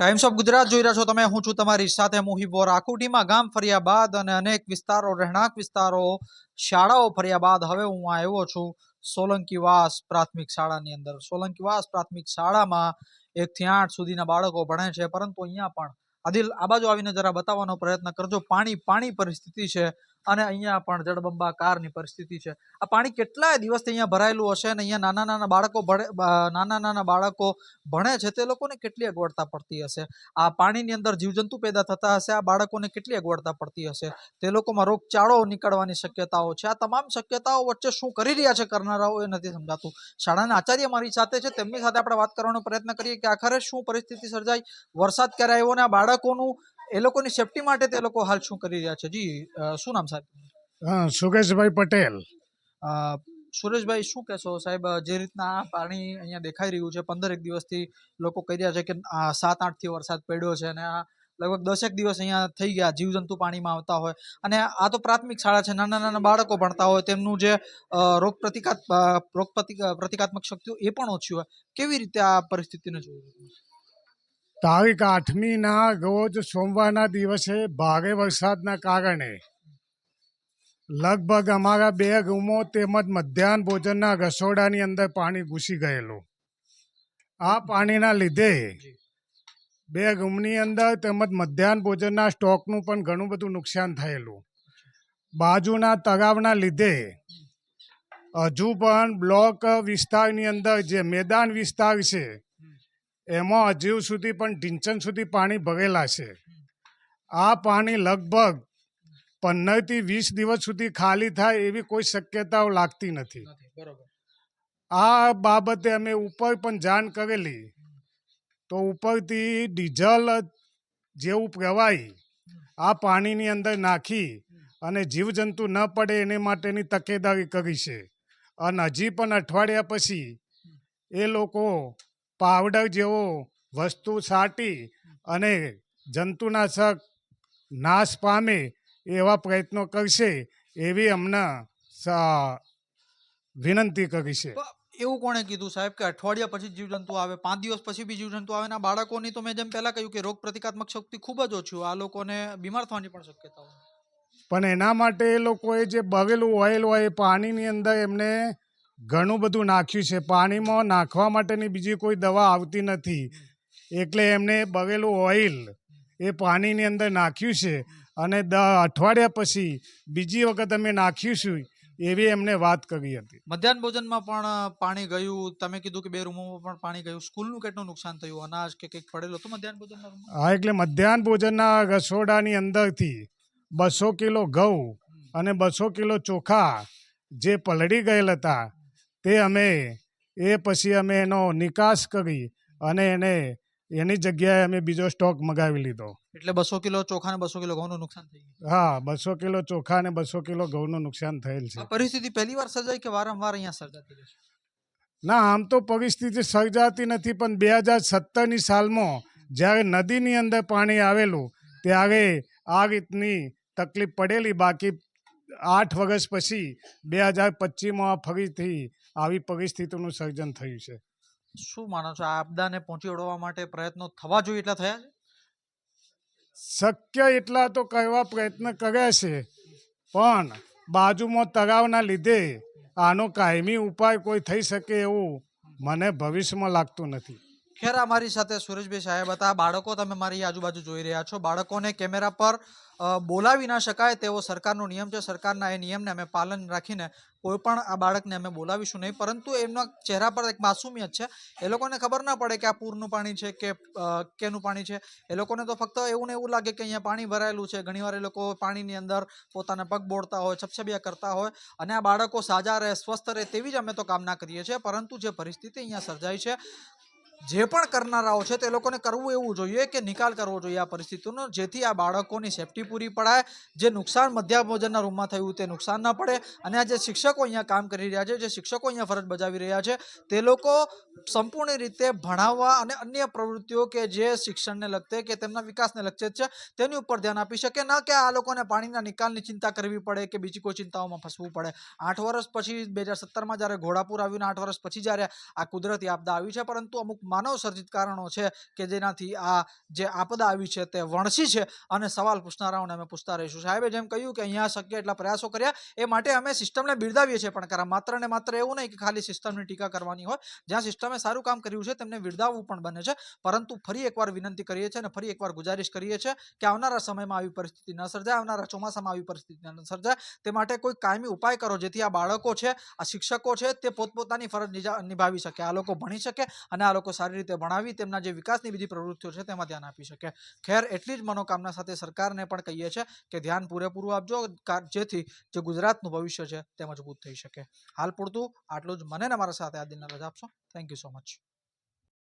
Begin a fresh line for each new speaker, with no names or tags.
Times of Gujarat જોઈ રહ્યા છો તમે. હું છું તમારી સાથે મોહિબો વોરા આકુટીમાં ગામ ફર્યા બાદ અને અનેક વિસ્તારો, રહેણાંક વિસ્તારો, શાળાઓ ફર્યા બાદ હવે હું આવ્યો છું સોલંકીવાસ પ્રાથમિક શાળાની અંદર. સોલંકીવાસ પ્રાથમિક શાળામાં એકથી આઠ સુધીના બાળકો ભણે છે. પરંતુ અહીંયા પણ આદિલ, આ બાજુ આવીને જરા બતાવવાનો પ્રયત્ન કરજો. પાણી પાણી પરિસ્થિતિ છે. અને અહીંયા પણ જળબંબાકારની પરિસ્થિતિ છે. આ પાણી કેટલાય દિવસથી અહીંયા ભરાયેલું હશે અને અહીંયા નાના નાના બાળકો ભણે નાના નાના બાળકો ભણે છે તે લોકોને કેટલી અગવડતા પડતી હશે? આ પાણીની અંદર જીવજંતુ પેદા થતા હશે, આ બાળકોને કેટલી અગવડતા પડતી હશે? તે લોકોમાં રોગચાળો નીકળવાની શક્યતાઓ છે. આ તમામ શક્યતાઓ વચ્ચે શું કરી રહ્યા છે કરનારાઓ એ નથી સમજાતું. શાળાના આચાર્ય મારી સાથે છે, તેમની સાથે આપણે વાત કરવાનો પ્રયત્ન કરીએ કે આખરે શું પરિસ્થિતિ સર્જાઈ? વરસાદ ક્યારે આવ્યો ને આ બાળકોનું એ લોકોની સેફટી માટે તે લોકો હાલ શું કરી રહ્યા છે? જી શું નામ સાહેબ?
હા સુરેશભાઈ પટેલ.
સુરેશભાઈ શું કહેશો સાહેબ? જે રીતના પાણી અહીંયા દેખાઈ રહ્યું છે પંદર એક દિવસથી લોકો કહી રહ્યા છે કે સાત આઠથી વરસાદ પડ્યો છે અને આ લગભગ દસેક દિવસ અહીંયા થઈ ગયા જીવજંતુ પાણીમાં આવતા હોય. અને આ તો પ્રાથમિક શાળા છે નાના નાના બાળકો ભણતા હોય તેમનું જે રોગ પ્રતિકાત રોગ પ્રતિક- પ્રતિકાત્મક શક્તિઓ એ પણ ઓછી હોય. કેવી રીતે આ પરિસ્થિતિને જોયું
તારીખ આઠમીના રોજ સોમવારના દિવસે ભારે વરસાદના કારણે લગભગ અમારા બે રૂમો તેમજ મધ્યાહન ભોજનના રસોડાની અંદર પાણી ઘૂસી ગયેલું. આ પાણીના લીધે બે રૂમની અંદર તેમજ મધ્યાહન ભોજનના સ્ટોકનું પણ ઘણું બધું નુકસાન થયેલું. બાજુના તળાવના લીધે હજુ પણ બ્લોક વિસ્તારની અંદર જે મેદાન વિસ્તાર છે એમાં હજુ સુધી પણ ઢીંચન સુધી પાણી ભરેલા છે. આ પાણી લગભગ પંદરથી વીસ દિવસ સુધી ખાલી થાય એવી કોઈ શક્યતાઓ લાગતી નથી. આ બાબતે અમે ઉપર પણ જાણ કરેલી. તો ઉપરથી ડીઝલ જેવું પ્રવાહી આ પાણીની અંદર નાખી અને જીવજંતુ ન પડે એને માટેની તકેદારી કરી છે. અને હજી પણ અઠવાડિયા પછી એ લોકો પાવડર જેવો વસ્તુ છાંટી અને જંતુનાશક નાશ પામે એવા પ્રયત્નો કરશે એવી અમને સ- વિનંતી કરી છે.
એવું કોણે કીધું સાહેબ કે અઠવાડિયા પછી જીવજંતુ આવે પાંચ દિવસ પછી બી જીવજંતુ આવે ના બાળકોની તો મેં જેમ પહેલા કહ્યું કે રોગ પ્રતિકાત્મક શક્તિ ખૂબ જ ઓછી આ લોકોને બીમાર થવાની પણ શક્યતા હોય.
પણ એના માટે એ લોકોએ જે બગેલું ઓઇલ હોય એ પાણીની અંદર એમને ઘણું બધું નાખ્યું છે. પાણીમાં નાખવા માટેની બીજી કોઈ દવા આવતી નથી. એટલે એમને બગેલું ઓઇલ એ પાણીની અંદર નાખ્યું છે અને દ અઠવાડિયા પછી બીજી વખત અમે નાખ્યું એવી એમને વાત કરી હતી.
મધ્યાહન ભોજનમાં પણ પાણી ગયું. તમે કીધું કે બે રૂમોમાં પણ પાણી ગયું. સ્કૂલનું કેટલું નુકસાન થયું? અનાજ કે કંઈક પડેલું હતું મધ્યાહન ભોજનના
હા એટલે મધ્યાહન ભોજનના રસોડાની અંદરથી બસો કિલો ઘઉં અને બસો કિલો ચોખા જે પલળી ગયેલ હતા તે અમે એ પછી અમે એનો નિકાસ કરી અને એને એની જગ્યાએ અમે બીજો સ્ટોક મગાવી લીધો.
એટલે બસો કિલો ચોખા ને બસો કિલો ઘઉંનું નુકસાન થઈ ગયું?
હા બસો કિલો ચોખા અને બસો કિલો ઘઉંનું નુકસાન થયેલ છે.
પરિસ્થિતિ પહેલી વાર સર્જાઈ કે વારંવાર અહીંયા સર્જાતી રહેશે
ના આમ તો પરિસ્થિતિ સર્જાતી નથી પણ બે હજાર સત્તરની સાલમાં જ્યારે નદીની અંદર પાણી આવેલું ત્યારે આ રીતની તકલીફ પડેલી. બાકી આઠ વર્ષ પછી બે હજાર પચીસમાં ફરીથી આવી પરિસ્થિતિનું સર્જન થયું છે.
શું માનો છો? આ આપદાને પહોંચી વળવા માટે પ્રયત્નો થવા જોઈએ એટલા થયા છે?
શક્ય એટલા તો કરવા પ્રયત્ન કર્યા છે પણ બાજુમાં તળાવના લીધે આનો કાયમી ઉપાય કોઈ થઈ શકે એવું મને ભવિષ્યમાં લાગતું નથી.
ખેર અમારી સાથે સુરેશભાઈ સાહેબ હતા. બાળકો તમે મારી આજુબાજુ જોઈ રહ્યા છો. બાળકોને કેમેરા પર બોલાવી ના શકાય તેવો સરકારનો નિયમ છે. સરકારના એ નિયમને અમે પાલન રાખીને કોઈ પણ આ બાળકને અમે બોલાવીશું નહીં. પરંતુ એમના ચહેરા પર એક માસુમિયત છે. એ લોકોને ખબર ના પડે કે આ પૂરનું પાણી છે કે કેનું પાણી છે. એ લોકોને તો ફક્ત એવું ને એવું લાગે કે અહીંયા પાણી ભરાયેલું છે. ઘણીવાર એ લોકો પાણીની અંદર પોતાના પગ બોળતા હોય, છપછબિયા કરતા હોય અને આ બાળકો સાજા રહે, સ્વસ્થ રહે તેવી જ અમે તો કામના કરીએ છીએ. પરંતુ જે પરિસ્થિતિ અહીંયા સર્જાઈ છે જે પણ કરનારાઓ છે તે લોકોને કરવું એવું જોઈએ કે નિકાલ કરવો જોઈએ આ પરિસ્થિતિનો, જેથી આ બાળકોની સેફટી પૂરી પડાય. જે નુકસાન મધ્યાહ ભોજનના રૂમમાં થયું તે નુકસાન ન પડે. અને આ જે શિક્ષકો અહીંયા કામ કરી રહ્યા છે, જે શિક્ષકો અહીંયા ફરજ બજાવી રહ્યા છે, તે લોકો સંપૂર્ણ રીતે ભણાવવા અને અન્ય પ્રવૃત્તિઓ કે જે શિક્ષણને લગતે કે તેમના વિકાસને લગતે છે, તેની ઉપર ધ્યાન આપી શકે. ન કે આ લોકોને પાણીના નિકાલની ચિંતા કરવી પડે કે બીજી કોઈ ચિંતાઓમાં ફસવું પડે. આઠ વર્ષ પછી બે હજાર સત્તરમાં જ્યારે ઘોડાપુર આવ્યું આઠ વર્ષ પછી જ્યારે આ કુદરતી આપદા આવી છે, પરંતુ અમુક માનવ સર્જિત કારણો છે કે જેનાથી આ જે આપદા આવી છે તે વણસી છે અને સવાલ પૂછનારાઓને અમે પૂછતા રહીશું. સાહેબે જેમ કહ્યું કે અહીંયા શક્ય એટલા પ્રયાસો કર્યા, એ માટે અમે સિસ્ટમને બિરદાવીએ છીએ, પણ ખરા માત્ર ને માત્ર એવું નહીં કે ખાલી સિસ્ટમની ટીકા કરવાની હોય. જ્યાં સિસ્ટમે સારું કામ કર્યું છે તેમને બિરદાવવું પણ બને છે. પરંતુ ફરી એકવાર વિનંતી કરીએ છીએ અને ફરી એકવાર ગુજારિશ કરીએ છીએ કે આવનારા સમયમાં આવી પરિસ્થિતિ ન સર્જાય, આવનારા ચોમાસામાં આવી પરિસ્થિતિ ન સર્જાય. તે માટે કોઈ કાયમી ઉપાય કરો જેથી આ બાળકો છે, આ શિક્ષકો છે તે પોતપોતાની ફરજ નિભાવી શકે, આ લોકો ભણી શકે અને આ લોકો સારી રીતે ભણાવી, તેમના જે વિકાસની બીજી પ્રવૃત્તિઓ છે તેમાં ધ્યાન આપી શકે. ખેર એટલી જ મનોકામના સાથે સરકારને પણ કહીએ છીએ કે ધ્યાન પૂરેપૂરું આપજો જેથી જે ગુજરાતનું ભવિષ્ય છે તે મજબૂત થઈ શકે. હાલ પૂરતું, આટલું જ. મને ને મારા સાથે આ દિનના રજા આપશો? Thank you so much